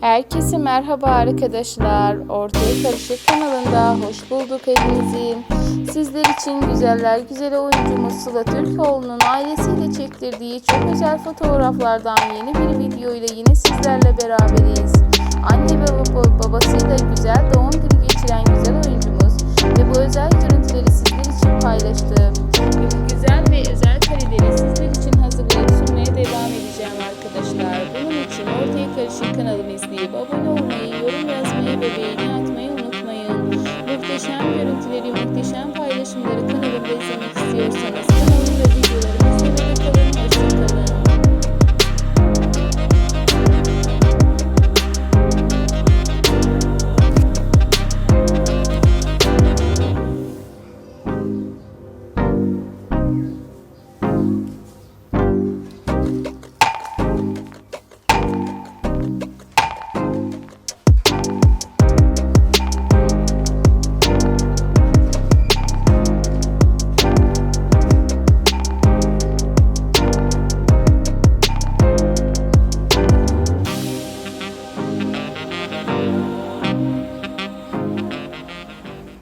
Herkese merhaba arkadaşlar. Ortaya Karışık kanalında hoş bulduk hepinizi. Sizler için güzeller güzeli oyuncumuz Sıla Türkoğlu'nun ailesiyle çektirdiği çok özel fotoğraflardan yeni bir video ile yine sizlerle beraberiz. Anne ve baba, babasıyla güzel doğum kanalımı izleyip abone olmayı, yorum yazmayı ve beğeni atmayı unutmayın. Muhteşem görüntüleri, muhteşem paylaşımları kanalımda izlemeyi